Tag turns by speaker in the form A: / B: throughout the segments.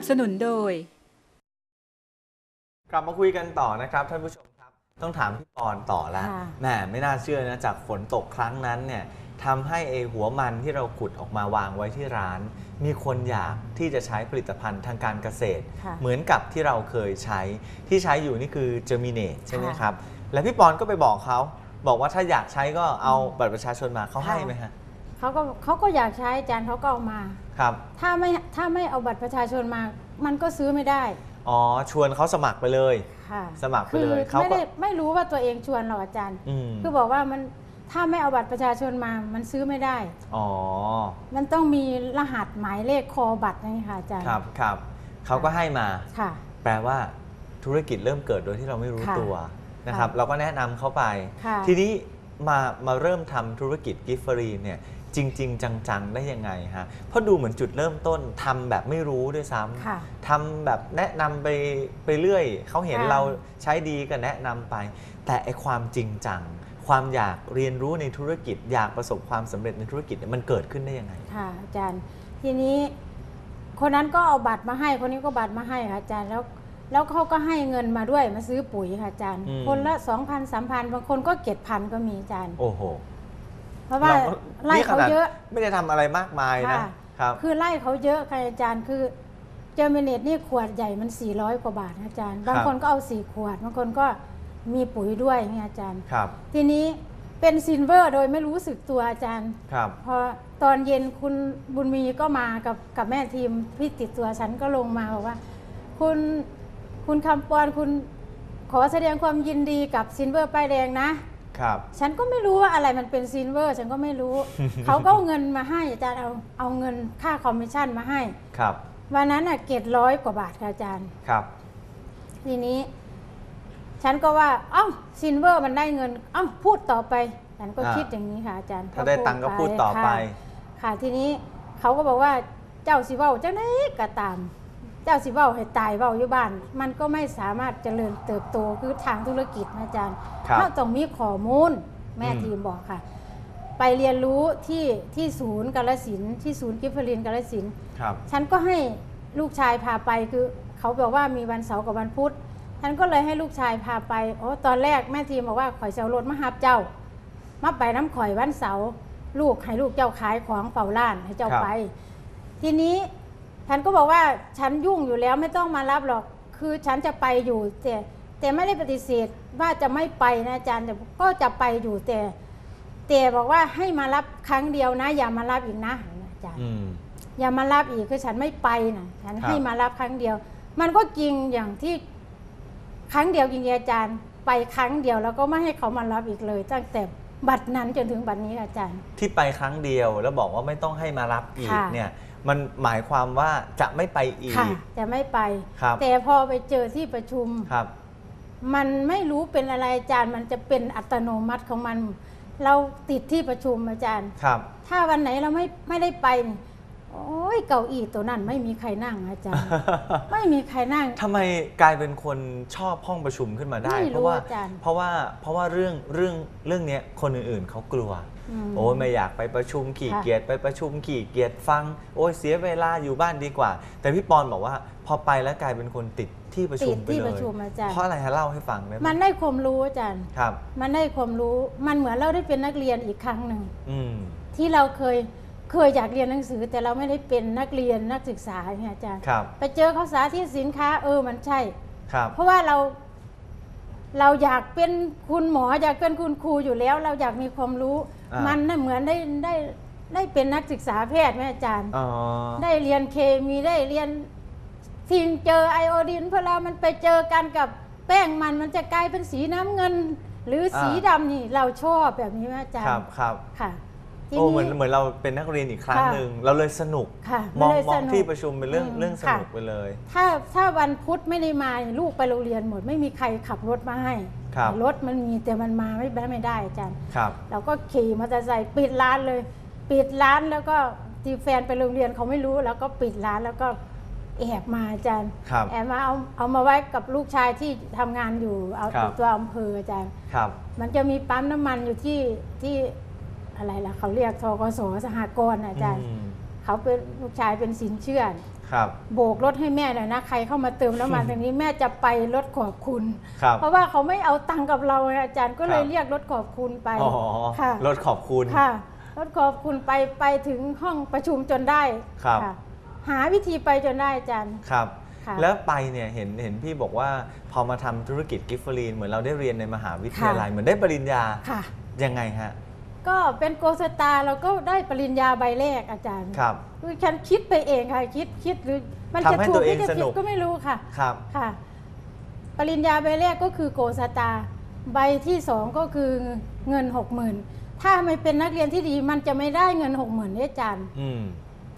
A: บสนุนโดย
B: กลับมาคุยกันต่อนะครับท่านผู้ชมครับต้องถามพี่ปอนต่อแล้ว
C: ค่ะ
B: แหมไม่น่าเชื่อนะจากฝนตกครั้งนั้นเนี่ยทำให้ไอหัวมันที่เราขุดออกมาวางไว้ที่ร้าน มีคนอยากที่จะใช้ผลิตภัณฑ์ทางการเกษตร
C: ค่ะ
B: เหมือนกับที่เราเคยใช้ที่ใช้อยู่นี่คือเจอร์มิเนตใช่ไหม
C: ค่ะ
B: ครับ และพี่ปอนก็ไปบอกเขา บอกว่าถ้าอยากใช้ก็เอาบัตรประชาชนมาเขาให้
C: ค่ะ
B: ไหมฮะ
C: เขาก็เขาก็อยากใช้อาจารย์เขาก็เอามา
B: ครับ
C: ถ้าไม่ถ้าไม่เอาบัตรประชาชนมา มันก็ซื้อไม่ได้
B: อ๋อชวนเขาสมัครไปเลย
C: ค่ะ
B: สมัครไป
C: คือ
B: เลยเขา
C: ไม่
B: ก็
C: ได้ไม่รู้ว่าตัวเองชวนหรอกอาจารย์
B: อืม
C: คือบอกว่ามันถ้าไม่เอาบัตรประชาชนมา มันซื้อไม่ได้
B: อ๋อ
C: มันต้องมีรหัสหมายเลขคอบัตรนี่ค่ะอาจารย์
B: ครับครับเขาก็ให้มา
C: ค่ะ
B: แปลว่าธุรกิจเริ่มเกิดโดยที่เราไม่รู้
C: ค่ะ
B: ตัวนะครับ
C: ค่ะ
B: เราก็แนะนำเขาไป
C: ค่ะ
B: ทีนี้มามาเริ่มทำธุรกิจกิฟต์ฟรีเนี่ย จริง ๆ จัง ๆ ได้ยังไงฮะ เพราะดูเหมือนจุดเริ่มต้นทำแบบไม่รู้ด้วยซ้
C: ค่ะำ
B: ทำแบบแนะนำไปไปเรื่อย เขาเห็น
C: ค่ะ
B: เราใช้ดีก็แนะนำไป แต่ไอความจริงจัง ความอยากเรียนรู้ในธุรกิจ อยากประสบความสำเร็จในธุรกิจเนี่ยมันเกิดขึ้นได้ยังไง
C: ค่ะอาจารย์ ทีนี้ คนนั้นก็เอาบัตรมาให้ คนนี้ก็บัตรมาให้ค่ะอาจารย์ แล้วแล้วเขาก็ให้เงินมาด้วยมาซื้อปุ๋ยค่ะอาจารย์
B: อืม
C: คนละสองพันสามพันบางคนก็เก็ดพันก็มีอาจารย์
B: โอ้โห
C: เพราะว่า
B: ก็
C: ไล่
B: นี่ข
C: เขา
B: นาด
C: เยอะ
B: ไม่ได้ทำอะไรมากมายนะ
C: ค่ะ
B: ครับ
C: คือไล่เขาเยอะค่ะอาจารย์คือเจอร์มิเนตนี่ขวดใหญ่มัน 400 กว่าบาทนะอาจารย์ บางคนก็เอาสี่ขวด บางคนก็มีปุ๋ยด้วยเนี่ยอาจารย์
B: ครับ
C: ทีนี้เป็นซินเวอร์โดยไม่รู้สึกตัวอาจารย์
B: ครับ
C: พอตอนเย็นคุณบุญมีก็มากับกับแม่ทีมที่ติดตัวฉันก็ลงมาบอกว่า คุณคุณคำปอนคุณขอแสดงความยินดีกับซินเวอร์ป้ายแดงนะ
B: ครับ
C: ฉันก็ไม่รู้ว่าอะไรมันเป็นซินเวอร์ ฉันก็ไม่รู้ เขาก็เอาเงินมาให้อาจารย์เอาเอาเงินค่าคอมมิชชั่นมาให้
B: ครับ
C: วันนั้นน่ะเกตร้อยกว่าบาทค่ะอาจารย์
B: ครับ
C: ทีนี้ ฉันก็ว่า เอ้าซินเวอร์มันได้เงิน เอ้าพูดต่อไป ฉันก็
B: อ่า
C: คิดอย่างนี้ค่ะอาจารย์
B: ถ้าได้ตังค์ก็พูดต่อไป
C: ค่ะค่ะ ทีนี้เขาก็บอกว่าเจ้าสิเว้าเจ้าไหนก็ตามเจ้าสิเว้าให้ตายเว้าอยู่บ้าน มันก็ไม่สามารถเจริญเติบโตคือทางธุรกิจนะอาจารย์
B: ครับ
C: ถ้าต้องมีข้อมูลแม่
B: อืม
C: ทีมบอกค่ะ ไปเรียนรู้ที่ที่ศูนย์กาลสินธุ์ที่ศูนย์กิฟฟลินกาลสินธุ์
B: ครับ
C: ฉันก็ให้ลูกชายพาไปคือเขาบอกว่ามีวันเสาร์กับวันพุธฉันก็เลยให้ลูกชายพาไปโอ้ตอนแรกแม่ทีมบอกว่าข่อยเสารถมาหับเจ้า มาไปน้ำข่อยวันเสาร์ลูกให้ลูกเจ้าขายของเฝ้าร้านให้เจ้า
B: ครับ
C: ไป ทีนี้ ฉันก็บอกว่าฉันยุ่งอยู่แล้วไม่ต้องมารับหรอก คือฉันจะไปอยู่แต่แต่ไม่ได้ปฏิเสธว่าจะไม่ไปนะอาจารย์แต่ก็จะไปอยู่แต่แต่บอกว่าให้มารับครั้งเดียวนะ อย่ามารับอีกนะอาจารย์
B: อืม
C: อย่ามารับอีกคือฉันไม่ไปนะฉัน
B: ครับ
C: ให้มารับครั้งเดียว มันก็จริงอย่างที่ครั้งเดียวจริงๆอาจารย์ ไปครั้งเดียวแล้วก็ไม่ให้เขามารับอีกเลย ตั้งแต่บัตรนั้นจนถึงบัตรนี้อาจารย์
B: ที่ไปครั้งเดียวแล้วบอกว่าไม่ต้องให้มารับอีก
C: ค่ะ
B: เนี่ย มันหมายความว่าจะไม่ไปอี
C: ค่ะ
B: ก
C: จะไม่ไป
B: ครับ
C: แต่พอไปเจอที่ประชุม
B: ครับ
C: มันไม่รู้เป็นอะไรอาจารย์มันจะเป็นอัตโนมัติของมัน เราติดที่ประชุมอาจารย์
B: ครับ
C: ถ้าวันไหนเราไม่ไม่ได้ไปนี่ โอ้ยเก้าอี้ตัวนั้นไม่มีใครนั่งอาจารย์ ไม่มีใครนั่ง
B: ทำไมกลายเป็นคนชอบห้องประชุมขึ้นมาได้
C: ไม่รู้
B: เพราะว่า
C: อาจารย์
B: เพราะว่าเพราะว่าเรื่องเรื่องเรื่องเนี้ยคนอื่นๆเขากลัว
C: อืม
B: โอ้ยไม่อยากไปประชุมขี่
C: ค่ะ
B: เกียจไปประชุมขี่เกียจฟัง โอ้ยเสียเวลาอยู่บ้านดีกว่า แต่พี่ปอนบอกว่าพอไปแล้วกลายเป็นคนติดที่ประชุ
C: ติ
B: ม
C: ด
B: ไป
C: ที่
B: เล
C: ประ
B: ย
C: ชุมอาจารย์
B: เพราะอะไรฮะเล่าให้ฟังได้ไหม
C: มันได้ความรู้อาจารย์
B: ครับ
C: มันได้ความรู้ มันเหมือนเราได้เป็นนักเรียนอีกครั้งหนึ่ง
B: อืม
C: ที่เราเคย เคยอยากเรียนหนังสือแต่เราไม่ได้เป็นนักเรียนนักศึกษาเนี่ยอาจารย์
B: ครับ
C: ไปเจอเขาสาธิตสินค้าเออมันใช่
B: ครับ
C: เพราะว่าเรา เราอยากเป็นคุณหมออยากเป็นคุณครูอยู่แล้ว เราอยากมีความรู้
B: อ่ามั
C: มันน่ะเหมือนได้ได้ได้เป็นนักศึกษาแพทย์ไหมอาจารย์
B: อ๋อ
C: ได้เรียนเคมีได้เรียนทิ้งเจอไอโอดีนพอเรามันไปเจอกันกับแป้งมันมันจะกลายเป็นสีน้ำเงิน หรือสีดำนี่เราชอบแบบนี้ไหมอาจาร
B: ครับ
C: ย์
B: ครับ
C: ค่ะ ที
B: โอ้เหมือนเหมือนเราเป็นนักเรียนอีกครั้ง
C: ค่ะ
B: หนึ่งเราเลยสนุก
C: ค่ะ
B: มอง
C: นเลย
B: มอ
C: ส
B: ง
C: นุก
B: ที่ประชุมเป็นเรื่อง
C: อืม
B: เรื่องส
C: ค่ะ
B: นุกไปเลย
C: ถ้าถ้าวันพุธไม่ได้มาลูกไปโรงเรียนหมดไม่มีใครขับรถมาให้
B: ครับ
C: รถมันมีแต่มันมาไม่ได้ไม่ได้อาจารย์
B: ครับ
C: เราก็ขี่มอเตอร์ไซค์ปิดร้านเลย ปิดร้านแล้วก็ที่แฟนไปโรงเรียนเขาไม่รู้แล้วก็ปิดร้านแล้วก็แอบมาอาจารย์
B: ครับ
C: แอบมาเอาเอามาไว้กับลูกชายที่ทำงานอยู่เอา
B: ครับ
C: อยู่ตัวอำเภออาจารย์
B: ครับ
C: มันจะมีปั๊มน้ำมันอยู่ที่ที่ อะไรล่ะเขาเรียกทกสสหกรณ์อาจารย์
B: อืม
C: เขาเป็นลูกชายเป็นสินเชื่อ
B: คครับ
C: โบกรถให้แม่หน่อยนะใครเข้ามาเติมน้ำมันตรงนี้แม่จะไปรถขอบคุณ
B: ครับ
C: เพราะว่าเขาไม่เอาตังค์กับเราไงอาจารย์ก็เลย
B: ครับ
C: เรียกรถขอบคุณไป
B: อ๋อ
C: ค่ะ
B: รถขอบคุณ
C: ค่ะรถขอบคุณไปไปถึงห้องประชุมจนได้
B: ครับะ
C: หาวิธีไปจนได้อาจารย์
B: ครับ
C: ค่ะ
B: แล้วไปเนี่ยเห็นเห็นพี่บอกว่าพอมาทำธุรกิจกิฟเฟอรีนเหมือนเราได้เรียนในมหาวิทยาลัยเหมือนได้ปริญญา
C: ค่ะ
B: ยังไงฮะ
C: ก็เป็นโกสตาร์เราก็ได้ปริญญาใบแรกอาจารย์
B: ครับ
C: คือฉันคิดไปเองค่ะคิดคิดหรือมันจะ
B: ทำให้
C: ถู
B: ตั
C: ก
B: วเอ
C: หรื
B: ง
C: อจะ
B: สนุ
C: ผิด
B: ก
C: ก็ไม่รู้ค่ะ
B: ครับ
C: ค่ะ ปริญญาใบแรกก็คือโกสตาร์ใบที่สองก็คือเงินหกหมื่นถ้าไม่เป็นนักเรียนที่ดีมันจะไม่ได้เงินหกหมื่นอาจารย์
B: อืม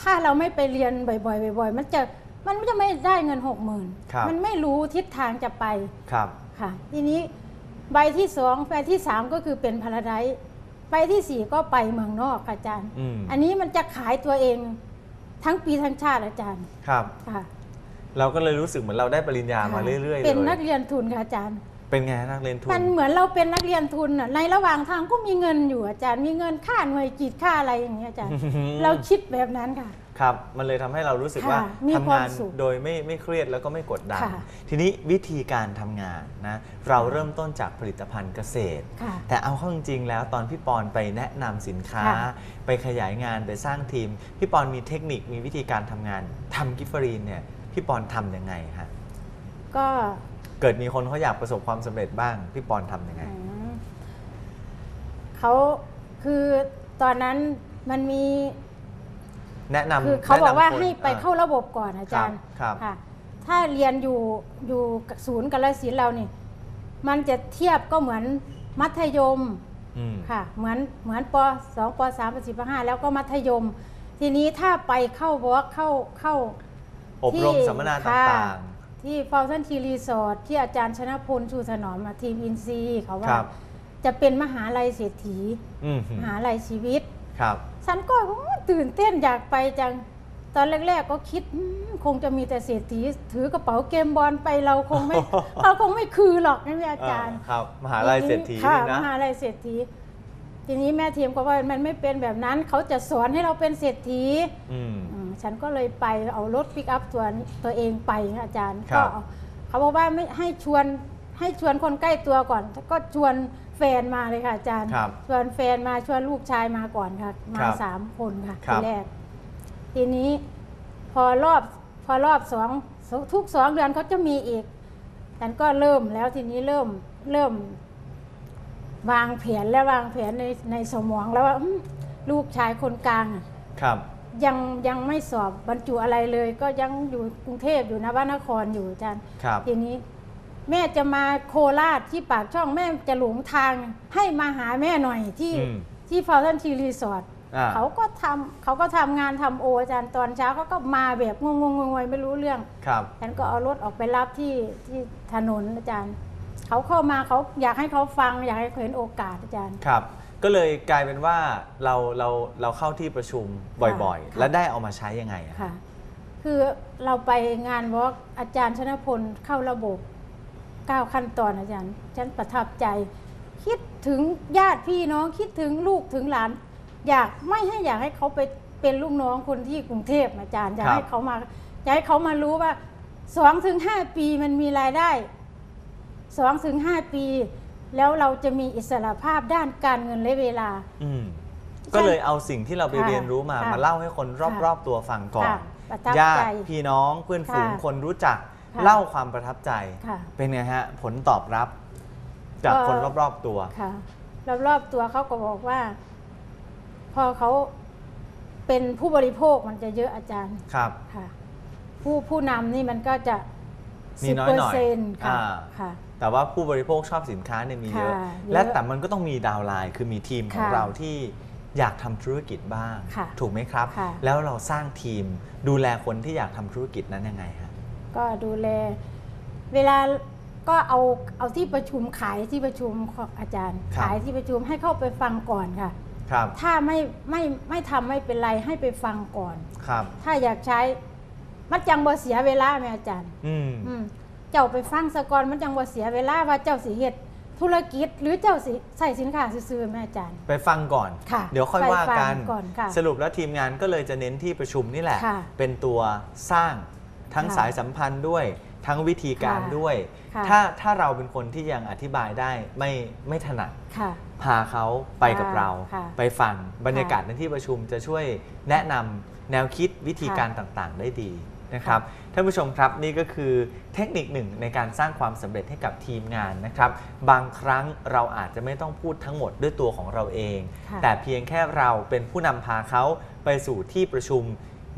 C: ถ้าเราไม่ไปเรียนบ่อยๆบ่อยๆมันจะมันจะไม่ได้เงินหกหมื่น
B: ครับ
C: มันไม่รู้ทิศทางจะไป
B: ครับ
C: ค่ะ ทีนี้ใบที่สองใบที่สามก็คือเป็นพาราไดซ์ ใบที่สี่ก็ไปเมืองนอกค่ะอาจารย์
B: อืม
C: อันนี้มันจะขายตัวเองทั้งปีทั้งชาติอาจารย์
B: ครับ
C: ค่ะ
B: เราก็เลยรู้สึกเหมือนเราได้ปริญญามา
C: ค่ะ
B: เรื่อยๆเลย
C: เป็นนักเรียนทุนค่ะอาจารย์
B: เป็นไงนักเรียนทุน
C: มันเหมือนเราเป็นนักเรียนทุนน่ะในระหว่างทางก็มีเงินอยู่อาจารย์ มีเงินค่าหน่วยกิจค่าอะไรอย่างเงี้ยอาจารย์ เราคิดแบบนั้นค่ะ
B: ครับ มันเลยทำให้เรารู้สึก
C: ค่ะ
B: ว่า
C: มี
B: ทำ
C: ความ
B: งาน
C: สุข
B: โดยไม่ไม่เครียดแล้วก็ไม่กดดัน
C: ค่ะ
B: ทีนี้วิธีการทำงานนะเราเริ่มต้นจากผลิตภัณฑ์เกษตร
C: ค่ะ
B: แต่เอาเข้าจริงๆแล้วตอนพี่ปอนไปแนะนำสินค้า
C: ค่ะ
B: ไปขยายงานไปสร้างทีม พี่ปอนมีเทคนิคมีวิธีการทำงานทำกิฟเฟอรีนเนี่ยพี่ปอนทำยังไงฮะ
C: ก็
B: เกิดมีคนเขาอยากประสบความสำเร็จบ้างพี่ปอนทำยังไง
C: อืมเขาคือตอนนั้นมันมี
B: แนะนำ
C: คือเขาบอกว่า
B: แนะนำคน
C: ให้ไปเข้าระบบก่อนอาจารย์
B: ครับครับ
C: ค่ะ ถ้าเรียนอยู่อยู่ศูนย์กาลสินธุ์เรานี่ มันจะเทียบก็เหมือนมัธยม
B: อืม
C: ค่ะเหมือนเหมือนปสองปสามปสี่ปห้าแล้วก็มัธยม ทีนี้ถ้าไปเข้าวอล์กเข้าเข้า
B: อบรม
C: ที่
B: สัมมนา
C: ค่ะ
B: ต่าง
C: ที่ฟาวซันทีรีสอร์ทที่อาจารย์ชนะพลชูถนอมมาทีมอินซีย์เขา
B: ๆ
C: ว่า
B: ครับ
C: จะเป็นมหาลัยเศรษฐี
B: อืม
C: มหาลัยชีวิต
B: ครับ
C: ฉันก็โอ้ตื่นเต้นอยากไปจัง ตอนแรกๆก็คิดอืมคงจะมีแต่เศรษฐีถือกระเป๋าเกมบอลไปเราคงไม่เราคงไม่คือหรอกนะอาจารย์
B: เออครับมหาลัยเศรษฐี
C: ค่ะ
B: นี่
C: ม
B: นะ
C: หาลัยเศรษฐีทีนี้แม่ทีมก็ว่ามันไม่เป็นแบบนั้น เขาจะสอนให้เราเป็นเศรษฐี
B: อืม
C: อืมฉันก็เลยไปเอารถปิกอัพตัวตัวเองไปนะอาจารย์
B: ครั
C: ก็
B: บ
C: เอาเขาบอกว่าไม่ให้ชวนให้ชวนคนใกล้ตัวก่อน ก็ชวน แฟนมาเลยค่ะอาจารย์
B: ครับ
C: ชวนแฟนมาชวนลูกชายมาก่อนค่ะมา
B: ครับ
C: สามคนค่ะ
B: ครั
C: ที
B: บ
C: แรก ทีนี้พอรอบพอรอบสองทุกสองเดือนเขาจะมีอีกฉันก็เริ่มแล้วทีนี้เริ่มเริ่ม วางแผนและวางแผนในในสมองแล้วว่าอืมลูกชายคนกลางอะ
B: ครับ
C: ยังยังไม่สอบบรรจุอะไรเลย ก็ยังอยู่กรุงเทพอยู่นะว่านครอยู่อาจารย์
B: ครับ
C: ทีนี้ แม่จะมาโคราชที่ปากช่องแม่จะหลงทางให้มาหาแม่หน่อยที่
B: อืม
C: ที่ฟาวทันทีรีสอร์ท
B: อ่า
C: เขาก็ทำเขาก็ทำงานทำโออาจารย์ตอนเช้าเขาก็มาแบบงงงงๆไม่รู้เรื่อง
B: ครับ
C: ฉันก็เอารถออกไปรับที่ที่ถนนอาจารย์ เขาเข้ามาเขาอยากให้เขาฟัง อยากให้เขาเห็นโอกาสอาจารย์
B: ครับ ก็เลยกลายเป็นว่าเราเราเราเข้าที่ประชุมบ่อย
C: ค่ะ
B: ๆ แล้วได้เอามาใช้ยังไงอะ
C: ค่ะ คือเราไปงานวอล์กอาจารย์ชนพลเข้าระบบ เก้าขั้นตอนอาจารย์ ฉันประทับใจ คิดถึงญาติพี่น้องคิดถึงลูกถึงหลาน อยากไม่ให้อยากให้เขาไปเป็นลูกน้องคนที่กรุงเทพอาจารย์อยากให้เขามาอยากให้เขามารู้ว่าสองถึงห้าปีมันมีรายได้สองถึงห้าปี แล้วเราจะมีอิสระภาพด้านการเงินและเวลา
B: อืมก็เลยเอาสิ่งที่เราไป
C: ค่ะ
B: เรียนรู้มา
C: ค่ะ
B: มาเล่าให้คนรอบๆตัวฟังก่อน
C: ค่ะประทับ
B: ญา
C: ใจ
B: ติพี่น้องเพื่อนฝูง
C: ค่ะ
B: คนรู้จัก
C: ค่ะ
B: เล่าความประทับใจ
C: ค่ะ
B: เป็นไงฮะ ผลตอบรับ จาก
C: เอ่อ
B: คนรอบๆตัว
C: ค่ะรอบๆตัวเขาก็บอกว่า พอเขาเป็นผู้บริโภคมันจะเยอะอาจารย์
B: ครับ
C: ค่ะ ผู้ผู้นำนี่มันก็จะ
B: มี
C: สิบ
B: น้อย
C: เปอ
B: หน่
C: ร์
B: อย
C: เซ็นต์ค่ะ
B: อ่า
C: ค่ะ
B: แต่ว่าผู้บริโภคชอบสินค้าเนี่ยมีเยอะ
C: ค่ะเยอะ
B: และแต่มันก็ต้องมีดาวน์ไลน์ คือมีทีมของ
C: ค่ะ
B: เราที่อยากทำธุรกิจบ้าง
C: ค่ะ
B: ถูกไหมครับ
C: ค่ะ
B: แล้วเราสร้างทีมดูแลคนที่อยากทำธุรกิจนั้นยังไงฮะ
C: ก็ดูแล เวลาก็เอาเอาที่ประชุมขายที่ประชุมของอาจารย์
B: ครับ
C: ขายที่ประชุมให้เข้าไปฟังก่อนค่ะ
B: ครับ
C: ถ้าไม่ไม่ไม่ทำไม่เป็นไรให้ไปฟังก่อน
B: ครับ
C: ถ้าอยากใช้มันจังบ่เสียเวลาไหมอาจารย์
B: อืม
C: อืมเจ้าไปฟังสะกอนมันจังว่าเสียเวลาว่าเจ้าสิเฮ็ดธุรกิจ หรือเจ้าสิใส่สินค้าซื้อๆแม่อาจารย์
B: ไปฟังก่อน
C: ค่ะ
B: เดี๋ยวค่อย
C: ไป
B: ว่า
C: ฟัง
B: กัน
C: ก่อนค่ะ
B: สรุปแล้วทีมงานก็เลยจะเน้นที่ประชุมนี่แหละ
C: ค่ะ
B: เป็นตัวสร้าง ทั้ง
C: ค่ะ
B: สายสัมพันธ์ด้วยทั้งวิธีการ
C: ค่ะ
B: ด้วย
C: ค่ะ
B: ถ้าถ้าเราเป็นคนที่ยังอธิบายได้ไม่ไม่ถนัด
C: ค่ะ
B: พาเขาไปกับเรา
C: ค่ะ
B: ไปฟังบรรยากาศในที่ประชุมจะช่วยแนะนำแนวคิดวิธีการต่างๆ ได้ดีนะครับท่านผู้ชมครับนี่ก็คือเทคนิคหนึ่งในการสร้างความสำเร็จให้กับทีมงานนะครับ บางครั้งเราอาจจะไม่ต้องพูดทั้งหมดด้วยตัวของเราเอง
C: ค่ะ
B: แต่เพียงแค่เราเป็นผู้นำพาเขาไปสู่ที่ประชุม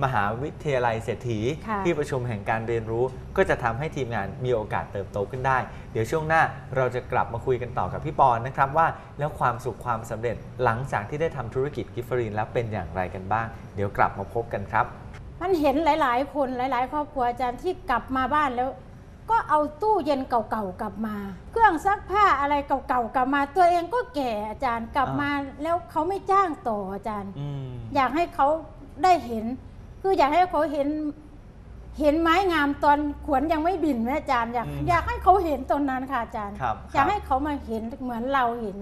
B: มหาวิทยาลัยเศรษฐี
C: ค่ะ
B: ที่ประชุมแห่งการเรียนรู้ ก็จะทำให้ทีมงานมีโอกาสเติบโตขึ้นได้ เดี๋ยวช่วงหน้าเราจะกลับมาคุยกันต่อกับพี่ปอนนะครับว่าแล้วความสุขความสำเร็จหลังจากที่ได้ทำธุรกิจกิฟเฟอรีนแล้วเป็นอย่างไรกันบ้าง เดี๋ยวกลับมาพบกันครับ
C: มันเห็นหลาย ๆ คนหลาย ๆ ครอบครัวอาจารย์ที่กลับมาบ้านแล้ว ก็เอาตู้เย็นเก่าๆกลับมา เครื่องซักผ้าอะไรเก่าๆกลับมา ตัวเองก็แก่อาจารย์กลับ
B: อ่าม
C: มาแล้วเขาไม่จ้างต่ออาจารย์
B: อืม
C: อยากให้เขาได้เห็น คืออยากให้เขาเห็น เห็นไม้งามตอนขวนยังไม่บินแม่อาจารย์อยาก
B: อืม
C: อยากให้เขาเห็นตรงนั้นค่ะอาจารย์
B: ครับ
C: อยาก
B: ครับ
C: ให้เขามาเห็นเหมือนเราเห็น